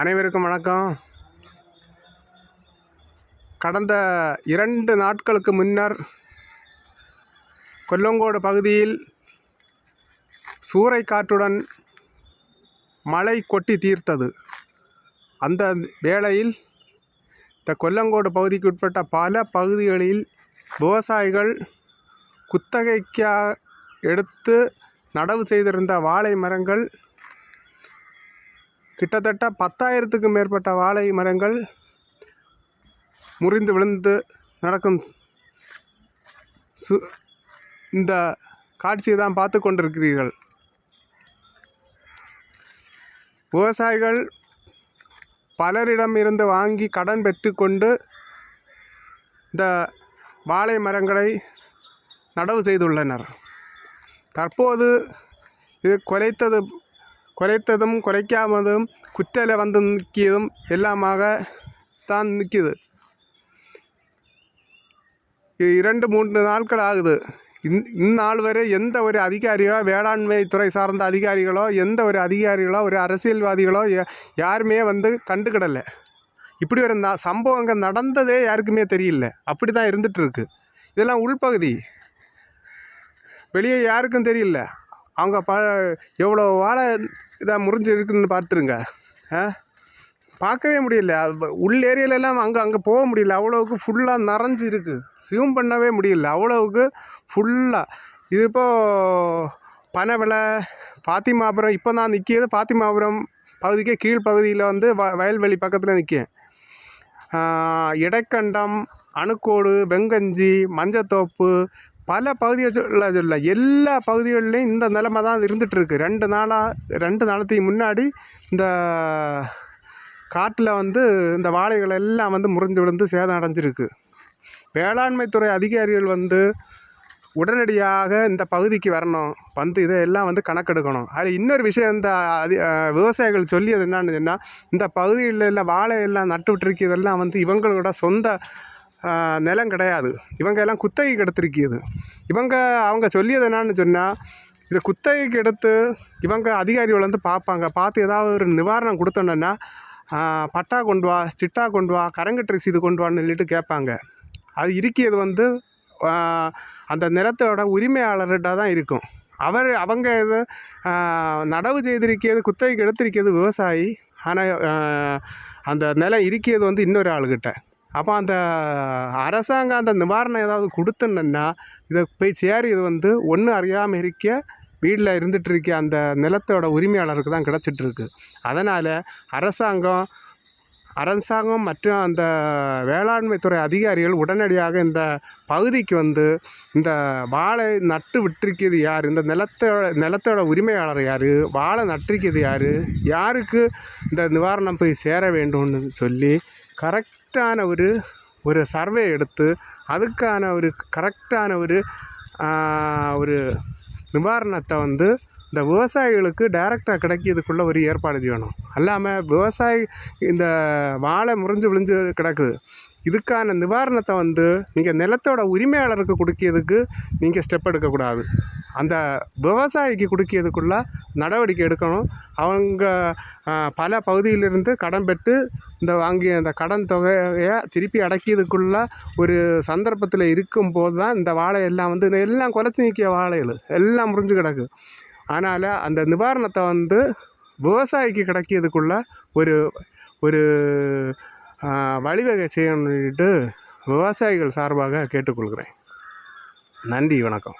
அனைவருக்கும் வணக்கம். கடந்த இரண்டு நாட்களுக்கு முன்னர் கொல்லங்கோடு பகுதியில் சூறைக்காற்றுடன் மழை கொட்டி தீர்த்தது. அந்த வேளையில் இந்த கொல்லங்கோடு பகுதிக்கு உட்பட்ட பல பகுதிகளில் விவசாயிகள் குத்தகைக்காக எடுத்து நடவு செய்திருந்த வாழை மரங்கள் கிட்டத்தட்ட பத்தாயிரத்துக்கும் மேற்பட்ட வாழை மரங்கள் முறிந்து விழுந்து நடக்கும் சு இந்த காட்சியை தான் பார்த்து கொண்டிருக்கிறீர்கள். விவசாயிகள் பலரிடம் இருந்து வாங்கி கடன் பெற்றுக்கொண்டு இந்த வாழை மரங்களை நடவு செய்துள்ளனர். தற்போது இது குறைத்தது குறைத்ததும் குறைக்காமதும் குற்றலை வந்து நிற்கியதும் எல்லாமாக தான் நிற்கிது. இரண்டு மூன்று நாட்கள் ஆகுது. இந் இந்நாள் வரை எந்த ஒரு அதிகாரியோ வேளாண்மை துறை சார்ந்த அதிகாரிகளோ எந்த ஒரு அதிகாரிகளோ ஒரு அரசியல்வாதிகளோ யா- யாருமே வந்து கண்டுக்கிடலை. இப்படி ஒரு ந அங்கே நடந்ததே யாருக்குமே தெரியல. அப்படி தான் இருந்துகிட்ருக்கு இதெல்லாம் உள்பகுதி. வெளியே யாருக்கும் தெரியல. அவங்க ப எவ்வளோ வாழை இதாக முறிஞ்சுருக்குன்னு பார்த்துருங்க. ஆ? பார்க்கவே முடியல. அது உள் ஏரியாலெல்லாம் அங்கே அங்கே போக முடியல. அவ்வளோவுக்கு ஃபுல்லாக நிறைஞ்சு இருக்குது சிவம் பண்ணவே முடியல. அவ்வளோவுக்கு ஃபுல்லாக இது இப்போது பனவிலை பாத்திமாபுரம் இப்போ நான் நிற்கிறது பாத்திமாபுரம் பகுதிக்கே கீழ்ப்பகுதியில் வந்து வ வயல்வெளி பக்கத்தில் நிற்கேன் இடைக்கண்டம் அணுக்கோடு வெங்கஞ்சி மஞ்சத்தோப்பு பல பகுதிகளில் சொல்ல எல்லா பகுதிகள்லேயும் இந்த நிலமை தான் இருந்துகிட்ருக்கு ரெண்டு நாளாக ரெண்டு நாளத்துக்கு முன்னாடி இந்த காட்டில் வந்து இந்த வாழைகள் எல்லாம் வந்து முறிஞ்சு விழுந்து சேதம் அடைஞ்சிருக்கு. வேளாண்மைத்துறை அதிகாரிகள் வந்து உடனடியாக இந்த பகுதிக்கு வரணும். வந்து இதையெல்லாம் வந்து கணக்கெடுக்கணும். அது இன்னொரு விஷயம் இந்த அதி விவசாயிகள் சொல்லியது என்னன்னு சொன்னால் இந்த பகுதியில் எல்லாம் வாழை எல்லாம் நட்டு விட்டுருக்கு. இதெல்லாம் வந்து இவங்களோட சொந்த நிலம் கிடையாது. இவங்க எல்லாம் குத்தகைக்கு எடுத்திருக்கியது இவங்க அவங்க சொல்லியது என்னன்னு சொன்னால் இதை குத்தகைக்கு எடுத்து இவங்க அதிகாரிகள் வந்து பார்ப்பாங்க. பார்த்து ஏதாவது ஒரு நிவாரணம் கொடுத்தோன்னா பட்டா கொண்டு வா சிட்டா கொண்டு வா கரங்கட்டு ரசீது கொண்டு வான்னு சொல்லிட்டு கேட்பாங்க. அது இருக்கியது வந்து அந்த நிலத்தோட உரிமையாளர்கிட்ட தான் இருக்கும். அவர் அவங்க இது நடவு செய்திருக்கிறது குத்தகைக்கு எடுத்திருக்கிறது விவசாயி. ஆனால் அந்த நிலம் இருக்கிறது வந்து இன்னொரு ஆளுகிட்ட. அப்போ அந்த அரசாங்கம் அந்த நிவாரணம் ஏதாவது கொடுத்துன்னா இதை போய் சேரி இது வந்து ஒன்றும் அறியாமல் இருக்க வீட்டில் இருந்துகிட்டு இருக்க அந்த நிலத்தோட உரிமையாளருக்கு தான் கிடச்சிட்ருக்கு அதனால் அரசாங்கம் அரசாங்கம் மற்றும் அந்த வேளாண்மைத்துறை அதிகாரிகள் உடனடியாக இந்த பகுதிக்கு வந்து இந்த வாழை நட்டு விட்டிருக்கிறது யார்? இந்த நிலத்தோட நிலத்தோட உரிமையாளர் யார்? வாழை நட்டிருக்கிறது யார்? யாருக்கு இந்த நிவாரணம் போய் சேர வேண்டும்னு சொல்லி கரெக்ட் கரெக்டான ஒரு ஒரு சர்வே எடுத்து அதுக்கான ஒரு கரெக்டான ஒரு ஒரு நிவாரணத்தை வந்து இந்த விவசாயிகளுக்கு டைரெக்டாக கிடைக்கிறதுக்குள்ள ஒரு ஏற்பாடு செய்யணும். அல்லாமல் விவசாயி இந்த வாழை முறிஞ்சு விழிஞ்சு கிடக்குது. இதுக்கான நிவாரணத்தை வந்து நீங்கள் நிலத்தோட உரிமையாளருக்கு கொடுக்கிறதுக்கு நீங்கள் ஸ்டெப் எடுக்கக்கூடாது. அந்த விவசாயிக்கு கொடுக்கியதுக்குள்ள நடவடிக்கை எடுக்கணும். அவங்க பல பகுதியிலிருந்து கடன் பெற்று இந்த வாங்கிய அந்த கடன் தொகையை திருப்பி அடக்கியதுக்குள்ள ஒரு சந்தர்ப்பத்தில் இருக்கும்போது தான் இந்த வாழை எல்லாம் வந்து எல்லாம் குறைச்சி நிற்கிய வாழைகள் எல்லாம் முறிஞ்சு கிடக்கு. அதனால் அந்த நிவாரணத்தை வந்து விவசாயிக்கு கிடைக்கிறதுக்குள்ள ஒரு ஒரு வழிவகை செய்யணும்னு விவசாயிகள் சார்பாக கேட்டுக்கொள்கிறேன். நன்றி வணக்கம்.